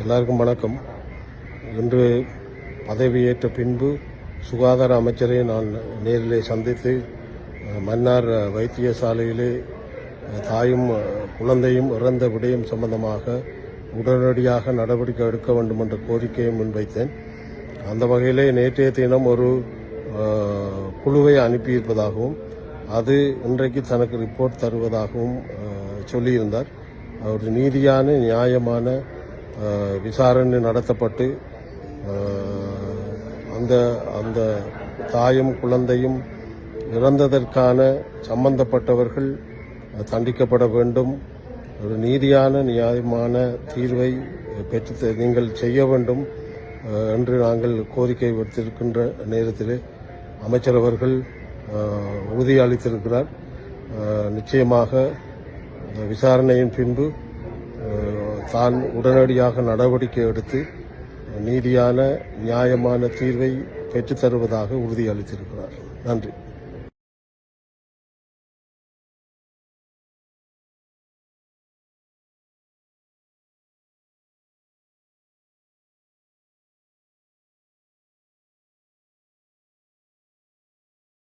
எல்லாருக்கும் வணக்கம். இன்று பதவியேற்ற பின்பு சுகாதார அமைச்சரை நான் நேரிலே சந்தித்து மன்னார் வைத்தியசாலையிலே தாயும் குழந்தையும் இறந்த விடயம் சம்பந்தமாக உடனடியாக நடவடிக்கை எடுக்க வேண்டும் என்ற கோரிக்கையை முன்வைத்தேன். அந்த வகையிலே நேற்றைய தினம் ஒரு குழுவை அனுப்பியிருப்பதாகவும் அது இன்றைக்கு தனக்கு ரிப்போர்ட் தருவதாகவும் சொல்லியிருந்தார். ஒரு நீதியான நியாயமான விசாரணை நடத்தப்பட்டு அந்த அந்த தாயும் குழந்தையும் இறந்ததற்கான சம்பந்தப்பட்டவர்கள் தண்டிக்கப்பட வேண்டும். ஒரு நீதியான நியாயமான தீர்வை பெற்று நீங்கள் செய்ய வேண்டும் என்று நாங்கள் கோரிக்கை வைத்திருக்கின்ற நேரத்திலே அமைச்சர் அவர்கள் உறுதியளித்திருக்கிறார். நிச்சயமாக விசாரணையின் பின்பு தான் உடனடியாக நடவடிக்கை எடுத்து நீதியான நியாயமான தீர்வை பெற்றுத்தருவதாக தருவதாக நன்றி.